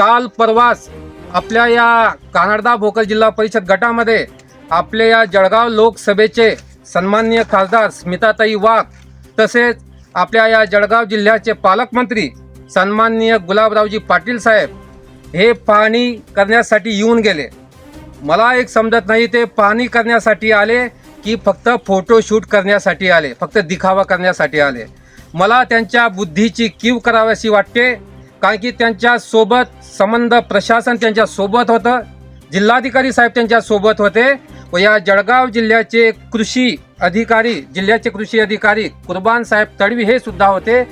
काल परवाच आपल्या या कानडदा भोकर जिल्हा परिषद गटामध्ये आपले या जळगाव लोकसभेचे सन्माननीय खासदार स्मिताताई वाघ तसेच आपल्या या जळगाव जिल्ह्याचे पालकमंत्री सन्माननीय गुलाबरावजी पाटील साहेब हे पाहणी करण्यासाठी येऊन गेले. मला एक समजत नाही ते पाहणी करण्यासाठी आले की फक्त फोटोशूट करण्यासाठी आले फक्त दिखावा करण्यासाठी आले. मला त्यांच्या बुद्धीची कीव करावीशी वाटते कारण की त्यांच्यासोबत संबंध प्रशासन त्यांच्यासोबत होतं जिल्हाधिकारी साहेब त्यांच्यासोबत होते. व या जळगाव जिल्ह्याचे कृषी अधिकारी जिल्ह्याचे कृषी अधिकारी कुर्बान साहेब तडवी हे सुद्धा होते.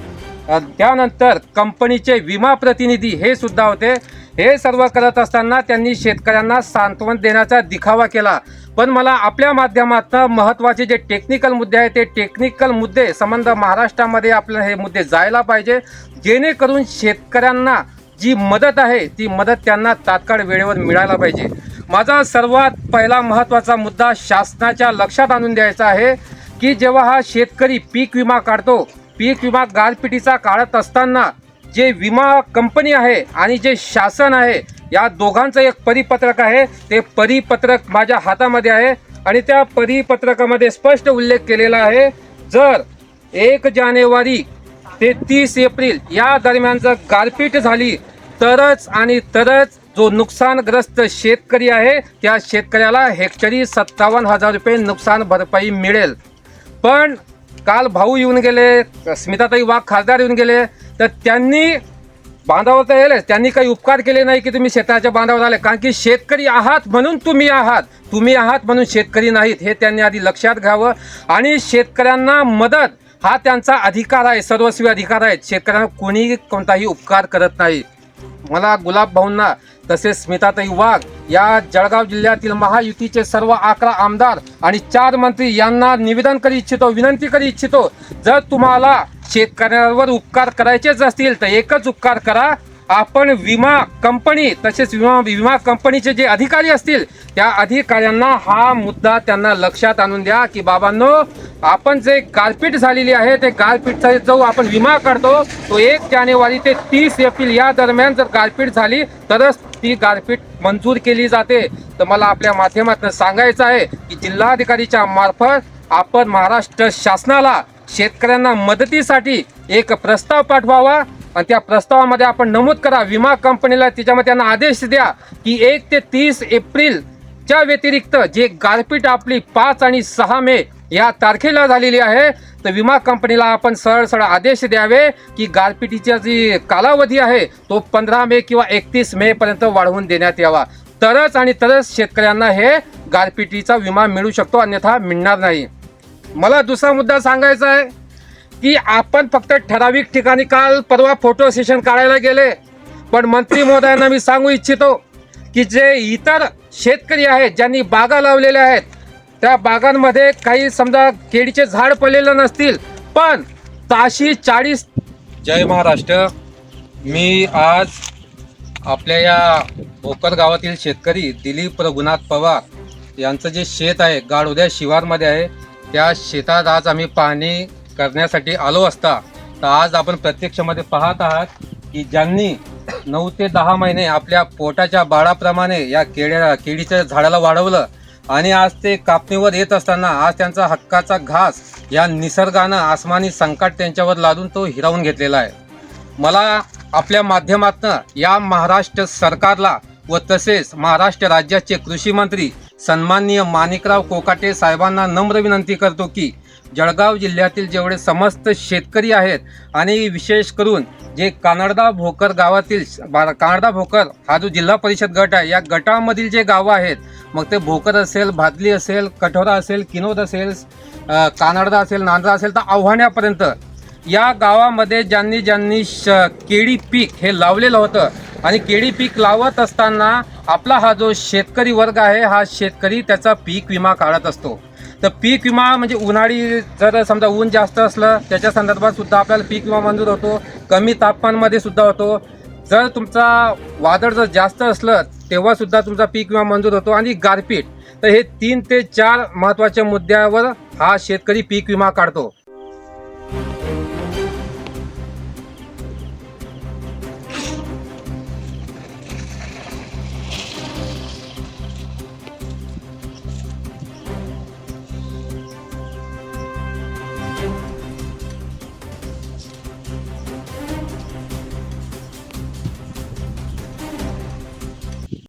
त्यानंतर कंपनीचे विमा प्रतिनिधी हे सुद्धा होते. हे सर्व करत असताना त्यांनी शेतकऱ्यांना सांत्वन देण्याचा दिखावा केला. पण मला आपल्या माध्यमातून महत्त्वाचे जे टेक्निकल मुद्दे आहेत ते टेक्निकल मुद्दे संबंध महाराष्ट्रामध्ये आपल्याला हे मुद्दे जायला पाहिजे. जेणेकरून शेतकऱ्यांना जी मदत आहे ती मदत त्यांना तात्काळ वेळेवर मिळायला पाहिजे. माझा सर्वात पहिला महत्त्वाचा मुद्दा शासनाच्या लक्षात आणून द्यायचा आहे की जेव्हा हा शेतकरी पीक विमा काढतो पीक विमा गारपिटीचा काढत असताना जे विमा कंपनी आहे आणि जे शासन आहे या दोघांचं एक परिपत्रक आहे. ते परिपत्रक माझ्या हातामध्ये आहे आणि त्या परिपत्रकामध्ये स्पष्ट उल्लेख केलेला आहे. जर एक जानेवारी ते तीस एप्रिल या दरम्यान जर गारपीट झाली तरच आणि तरच जो नुकसानग्रस्त शेतकरी आहे त्या शेतकऱ्याला हेक्टरी सत्तावन्न हजार रुपये नुकसान भरपाई मिळेल. पण काल भाऊ येऊन गेले स्मिताताई वाघ खासदार येऊन गेले तर त्यांनी बांधावर तर येलेच त्यांनी काही उपकार केले नाही की तुम्ही शेताच्या बांधावर आले. कारण की शेतकरी आहात म्हणून तुम्ही आहात. तुम्ही आहात म्हणून शेतकरी नाहीत. हे त्यांनी आधी लक्षात घ्यावं. आणि शेतकऱ्यांना मदत हा त्यांचा अधिकार आहे. सर्वस्वी अधिकार आहे शेतकऱ्यांना कोणी कोणताही उपकार करत नाही. मला गुलाब भाऊंना तसेच स्मिताताई वाघ या जळगाव जिल्ह्यातील महायुतीचे सर्व अकरा आमदार आणि चार मंत्री यांना निवेदन करू इच्छितो विनंती करू इच्छितो जर तुम्हाला शेतकऱ्यांवर उपकार करायचेच असतील तर एकच उपकार करा आपण विमा कंपनी तसेच विमा विमा कंपनीचे जे अधिकारी असतील त्या अधिकाऱ्यांना हा मुद्दा त्यांना लक्षात आणून द्या की बाबांनो आपण जे गारपीट झालेली आहे ते गारपीटचा जो आपण विमा काढतो तो एक जानेवारी ते तीस एप्रिल या दरम्यान जर गारपीट झाली तरच ती गारपीट मंजूर केली जाते. तर मला आपल्या माध्यमातून सांगायचं आहे की जिल्हाधिकारीच्या मार्फत आपण महाराष्ट्र शासनाला शेतकऱ्यांना मदतीसाठी एक प्रस्ताव पाठवावा. आणि त्या प्रस्तावामध्ये आपण नमूद करा विमा कंपनीला त्याच्यामध्ये त्यांना आदेश द्या की एक ते तीस एप्रिलच्या व्यतिरिक्त जे गारपीट आपली पाच आणि सहा मे या तारखेला झालेली आहे तर विमा कंपनीला आपण सरळ सरळ आदेश द्यावे की गारपिटीचा जी कालावधी आहे तो पंधरा मे किंवा एकतीस मे पर्यंत वाढवून देण्यात यावा. तरच आणि तरच शेतकऱ्यांना हे गारपिटीचा विमा मिळू शकतो अन्यथा मिळणार नाही. मला दुसरा मुद्दा सांगायचा आहे. की आपण फक्त ठराविक ठिकाणी काल परवा फोटो सेशन काढायला गेले. पण मंत्री महोदयांना मी सांगू इच्छितो की जे इतर शेतकरी आहेत ज्यांनी बागा लावलेल्या आहेत त्या बागांमध्ये काही समजा केळीचे झाड पडलेलं नसतील पण ताशी चाळीस जय महाराष्ट्र. मी आज आपल्या या भोकर गावातील शेतकरी दिलीप रघुनाथ पवार यांचं जे शेत आहे गाडोद्या शिवारमध्ये आहे त्या शेतात आज आम्ही पाहणी करण्यासाठी आलो असता तर आज आपण प्रत्यक्षमध्ये पाहत आहात की ज्यांनी नऊ ते दहा महिने आपल्या पोटाच्या बाळाप्रमाणे या केळ्या केळीच्या झाडाला वाढवलं आणि आज ते कापणीवर येत असताना आज त्यांचा हक्काचा घास या निसर्गानं आसमानी संकट त्यांच्यावर लादून तो हिरावून घेतलेला आहे. मला आपल्या माध्यमातनं या महाराष्ट्र सरकारला व तसेच महाराष्ट्र राज्याचे कृषी मंत्री सन्माननीय माणिकराव कोकाटे साहेबांना नम्र विनंती करतो की जळगाव जिल्ह्यातील जेवढे समस्त शेतकरी आहेत आणि विशेष करून जे कानडदा भोकर गावातील बा- कानडदा भोकर हा जो जिल्हा परिषद गट आहे या गटामधील जे गावं आहेत मग ते भोकर असेल भादली असेल कठोरा असेल किनोद असेल कानडदा असेल नांद्रा असेल तर आव्हाण्यापर्यंत या गावामध्ये ज्यांनी ज्यांनी श केळी पीक हे लावलेलं होतं आणि केळी पीक लावत असताना आपला हा जो शेतकरी वर्ग आहे हा शेतकरी त्याचा पीक विमा काढत असतो. तर पीक विमा म्हणजे उन्हाळी जर समजा ऊन जास्त असलं त्याच्या संदर्भात सुद्धा आपल्याला पीक विमा मंजूर होतो. कमी तापमानमध्ये सुद्धा होतो. जर तुमचा वादळ जर जास्त असलं तेव्हा सुद्धा तुमचा पीक विमा मंजूर होतो. आणि गारपीट तर हे तीन ते चार महत्त्वाच्या मुद्द्यावर हा शेतकरी पीक विमा काढतो.